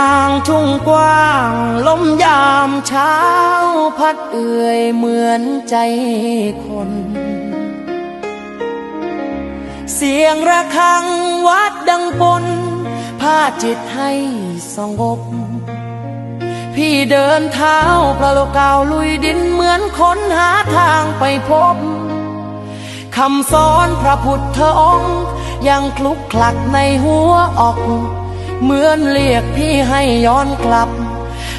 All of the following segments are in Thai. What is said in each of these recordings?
างชุ่งกว้าง ลมยามเช้า พัดเอื่อยเหมือนใจคน เสียงระฆังวัดดังปนพาจิตให้สงบ พี่เดินเท้าประโลกาวลุยดินเหมือนค้นหาทางไปพบคำสอนพระพุทธองค์ ยังคลุกคลักในหัวออก เหมือนเรียกพี่ให้ย้อนกลับ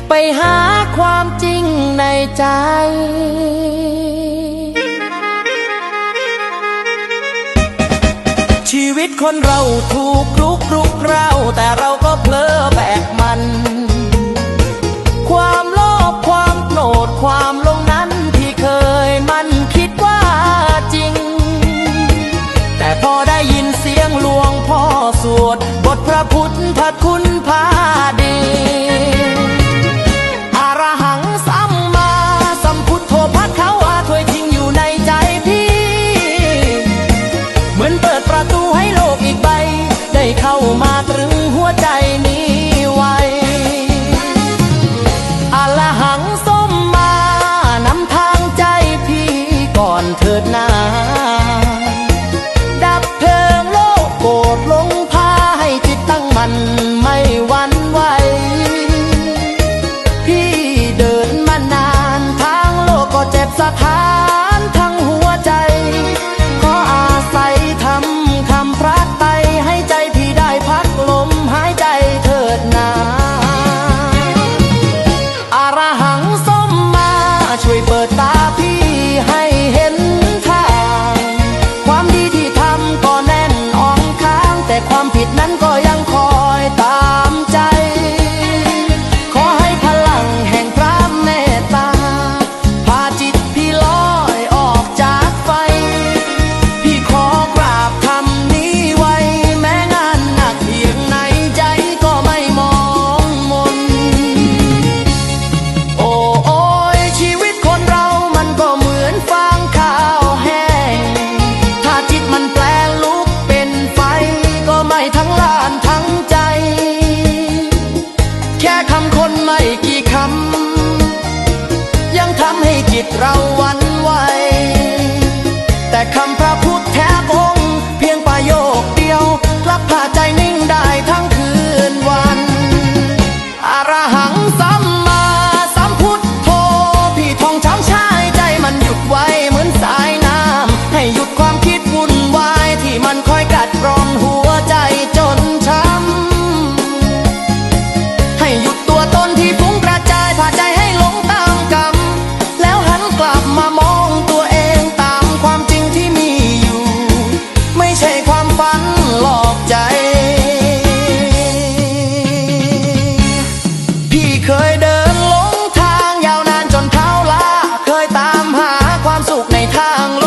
ไปหาความจริงในใจชีวิตคนเราถูกลุกลุกเราแต่เราก็เพลอแบกมัน แค่คำคนไม่กี่คำ ยังทำให้จิตเรา ang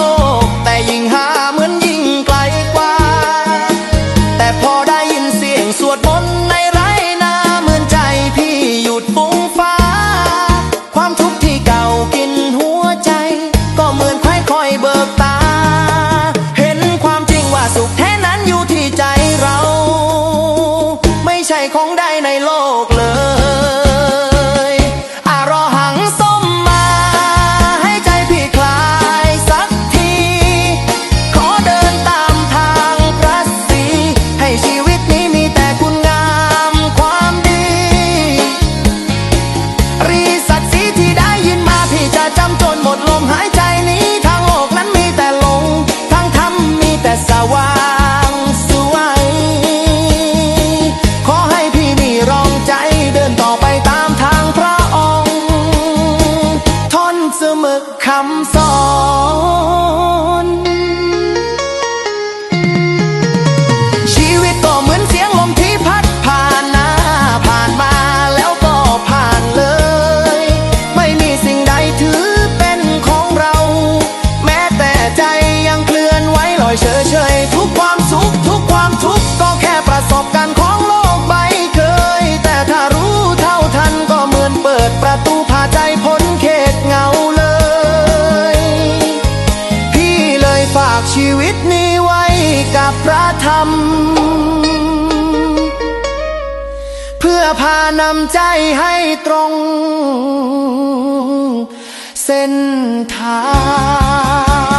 ากชีวิตนี้ไว้กับพระธรรม เพื่อพานำใจให้ตรง เส้นทาง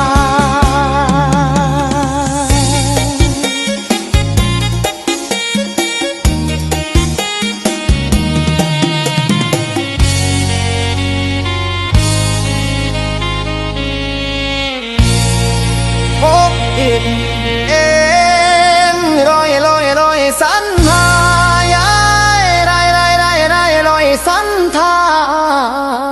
ท่า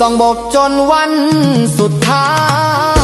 สองบกจนวันสุดท้าย